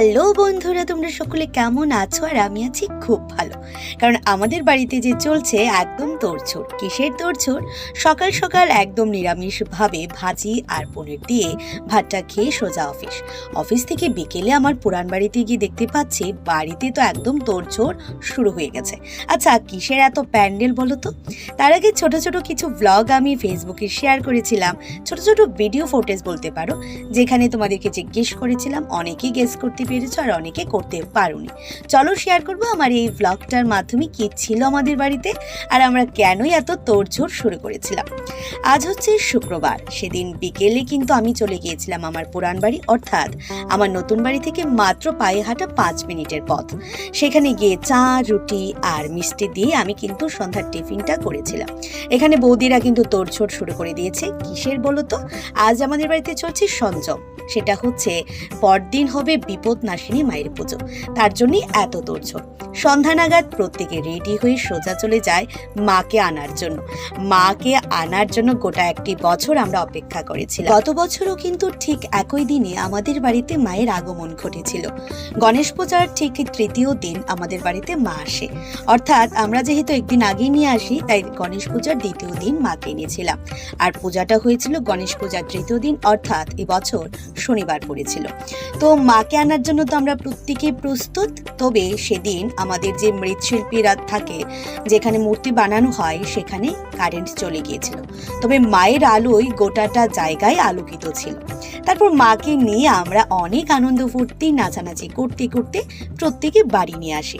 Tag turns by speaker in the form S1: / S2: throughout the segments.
S1: Hello বন্ধুরা, তোমরা সকলে কেমন আছো? আর আমি আছি খুব ভালো। কারণ আমাদের বাড়িতে যে চলছে একদম তোড়ছোড় কিসের তোড়ছোড় সকাল সকাল একদম নিরামিষভাবে ভাজি আর পনির দিয়ে ভাতটা খেয়ে সোজা অফিস। অফিস থেকে বিকেলে আমার পুরান বাড়িতে গিয়ে দেখতে পাচ্ছি, বাড়িতে তো একদম তোড়ছোড় শুরু হয়ে গেছে। আচ্ছা কিসের এত প্যান্ডেল বলো তো? তার আগে ছোট ছোট কিছু ব্লগ আমি ফেসবুকে শেয়ার করেছিলাম। ছোট ছোট ভিডিও ফুটেজ বলতে পারো, যেখানে তোমাদেরকে জিজ্ঞেস করেছিলাম, অনেকেই গেস করতে আর অনেকে করতে পারোনি। চলো শেয়ার করব আমার এই ব্লগটার মাধ্যমে কি ছিল আমাদের বাড়িতে আর আমরা কেনই এত তোড়ঝোড় শুরু করেছিলাম। আজ হচ্ছে শুক্রবার, সেদিন বিকেলে কিন্তু আমি চলে গিয়েছিলাম আমার পুরান বাড়ি, অর্থাৎ আমার নতুন বাড়ি থেকে মাত্র পায়ে হাঁটা পাঁচ মিনিটের পথ। সেখানে গিয়ে চা, রুটি আর মিষ্টি দিয়ে আমি কিন্তু সন্ধ্যার টিফিনটা করেছিলাম। এখানে বৌদিরা কিন্তু তোড়ঝোড় শুরু করে দিয়েছে। কিসের বলো তো? আজ আমাদের বাড়িতে চলছে সঞ্জম সেটা হচ্ছে, পরদিন হবে বিপদ নাশিনী মায়ের পুজো। তার জন্যই এত তোড়ঝোড় সন্ধ্যা নাগাদ প্রত্যেকে রেডি হয়ে সোজা চলে যায় মাকে আনার জন্য। মাকে আনার জন্য গোটা একটি বছর আমরা অপেক্ষা করেছিলাম। গত বছরও কিন্তু ঠিক একই দিনে আমাদের বাড়িতে মায়ের আগমন ঘটেছিল। গণেশ পূজার ঠিক তৃতীয় দিন আমাদের বাড়িতে মা আসে। অর্থাৎ আমরা যেহেতু একদিন আগেই নিয়ে আসি, তাই গণেশ পূজার দ্বিতীয় দিন মাকে এনেছিলাম। আর পূজাটা হয়েছিল গণেশ পূজার তৃতীয় দিন, অর্থাৎ এবছর শনিবার পড়েছিল। তো মাকে আনার জন্য তো আমরা প্রত্যেকে প্রস্তুত। তবে সেদিন আমাদের যে মৃৎশিল্পীরা থাকে, যেখানে মূর্তি বানানো হয়, সেখানে কারেন্ট চলে গিয়েছিল। তবে মায়ের আলোয় গোটাটা জায়গায় আলোকিত ছিল। তারপর মাকে নিয়ে আমরা অনেক আনন্দ ফুর্তি, নাচানাচি করতে করতে প্রত্যেকে বাড়ি নিয়ে আসি।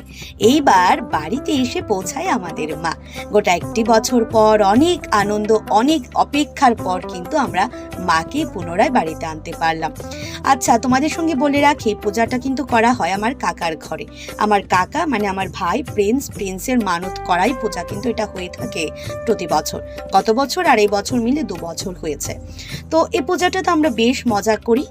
S1: এইবার বাড়িতে এসে পৌঁছায় আমাদের মা। গোটা একটি বছর পর অনেক আনন্দ, অনেক অপেক্ষার পর কিন্তু আমরা মাকে পুনরায় বাড়িতে আনতে পারলাম। আচ্ছা তোমাদের সঙ্গে বলে রাখি, পূজাটা কিন্তু করা হয় আমার কাকার ঘরে। আমার কাকা মানে আমার ভাই, প্রিন্স। প্রিন্সের মানত করাই পূজা, কিন্তু এটা হয়ে থাকে প্রতি বছর গত বছর আর এই বছর মিলে দু বছর হয়েছে। তো এই পূজাটা তো আমরা বেশ মজা করি।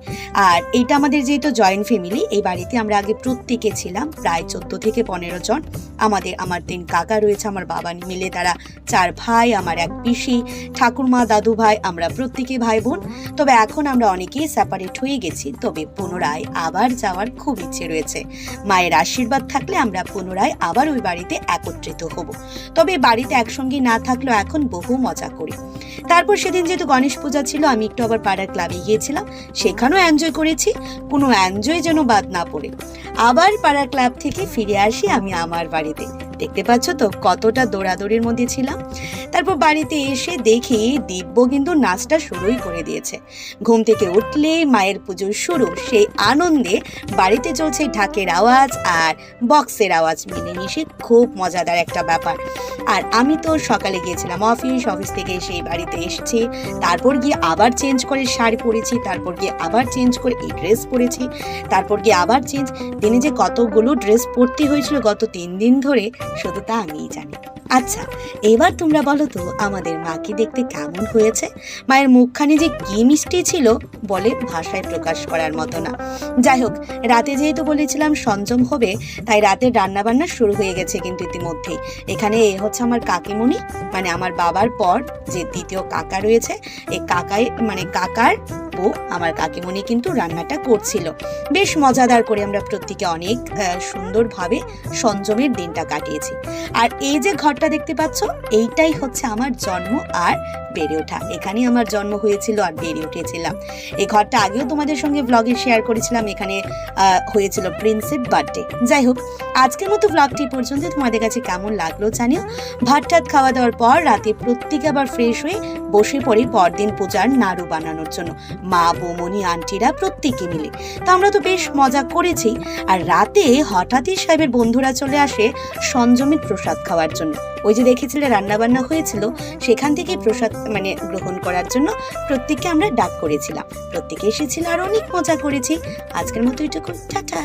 S1: আর এইটা আমাদের যেহেতু জয়েন্ট ফ্যামিলি এই বাড়িতে আমরা আগে প্রত্যেকে ছিলাম, প্রায় চোদ্দ থেকে পনেরো জন। আমাদের, আমার তিন কাকা রয়েছে, আমার বাবা মিলে তারা চার ভাই, আমার এক পিসি, ঠাকুরমা, দাদু ভাই, আমরা প্রত্যেকে ভাই বোন। তবে এখন আমরা অনেকেই সেপারেট হয়ে গেছি, তবে পুনরায় আবার যাওয়ার খুব ইচ্ছে রয়েছে। মায়ের আশীর্বাদ থাকলে আমরা পুনরায় আবার ওই বাড়িতে একত্রিত হব। তবে বাড়িতে একসঙ্গে না থাকলেও এখন বহু মজা করি। তারপর সেদিন যেহেতু গণেশ পূজা ছিল, আমি একটু আবার পাড়ার ক্লাবে গিয়েছিলাম। সেখানেও এনজয় করেছি, কোনো এনজয় যেন বাদ না পড়ে। আবার পাড়ার ক্লাব থেকে ফিরে আসি আমি আমার বাড়িতে। দেখতে পাচ্ছ তো কতটা দৌড়াদৌড়ির মধ্যে ছিলাম। তারপর বাড়িতে এসে দেখি দিব্য কিন্তু নাচটা শুরুই করে দিয়েছে। ঘুম থেকে উঠলে মায়ের পুজো শুরু, সেই আনন্দে বাড়িতে চলছে ঢাকের আওয়াজ আর বক্সের আওয়াজ মিলেমিশে খুব মজাদার একটা ব্যাপার। আর আমি তো সকালে গিয়েছিলাম অফিস অফিস থেকে সেই বাড়িতে এসেছি। তারপর গিয়ে আবার চেঞ্জ করে শাড়ি পরেছি, তারপর গিয়ে আবার চেঞ্জ করে এই ড্রেস পরেছি। তারপর গিয়ে আবার চেঞ্জ। দিনে যে কতগুলো ড্রেস পরতে হয়েছিল গত তিন দিন ধরে শুধু তা আমিই জানি আচ্ছা এবার তোমরা বলো তো, আমাদের মাকে দেখতে কেমন হয়েছে? মায়ের মুখখানি যে কি মিষ্টি ছিল বলে ভাষায় প্রকাশ করার মতো না। যাই হোক, রাতে যেহেতু বলেছিলাম সঞ্জম হবে, তাই রাতের রান্না বান্না শুরু হয়ে গেছে কিন্তু ইতিমধ্যেই। এখানে এ হচ্ছে আমার কাকিমণি মানে আমার বাবার পর যে দ্বিতীয় কাকা রয়েছে এই কাকাই মানে কাকার বউ, আমার কাকিমণি কিন্তু রান্নাটা করছিল। বেশ মজাদার করে আমরা প্রত্যেকে অনেক সুন্দরভাবে সঞ্জমের দিনটা কাটিয়েছি। আর এই যে ঘরটা দেখতে পাচ্ছ? এইটাই হচ্ছে আমার জন্ম আর বেড়ে ওঠা। এখানেই আমার জন্ম হয়েছিল আর বেড়ে উঠেছিলাম। এই ঘরটা আগেও তোমাদের সঙ্গে ব্লগে শেয়ার করেছিলাম। এখানে হয়েছিল প্রিন্সের বার্থডে যাই হোক, আজকের মতো ব্লগটি পর্যন্ত। তোমাদের কাছে কেমন লাগল জানিও। ভাত টাত খাওয়া দাওয়ার পর রাতে প্রত্যেকে আবার ফ্রেশ হয়ে বসে পড়ি পরদিন পূজার নাড়ু বানানোর জন্য। মা বৌমনি আন্টিরা প্রত্যেকে মিলে। তো আমরা তো বেশ মজা করেছি। আর রাতে হঠাৎই সাহেবের বন্ধুরা চলে আসে সঞ্জমের প্রসাদ খাওয়ার জন্য। ওই যে দেখেছিলে রান্নাবান্না হয়েছিল, সেখান থেকেই প্রসাদ মানে গ্রহণ করার জন্য প্রত্যেককে আমরা ডাক করেছিলাম। প্রত্যেকে এসেছিল আর অনেক মজা করেছি। আজকের মতো এটুকু টাটা।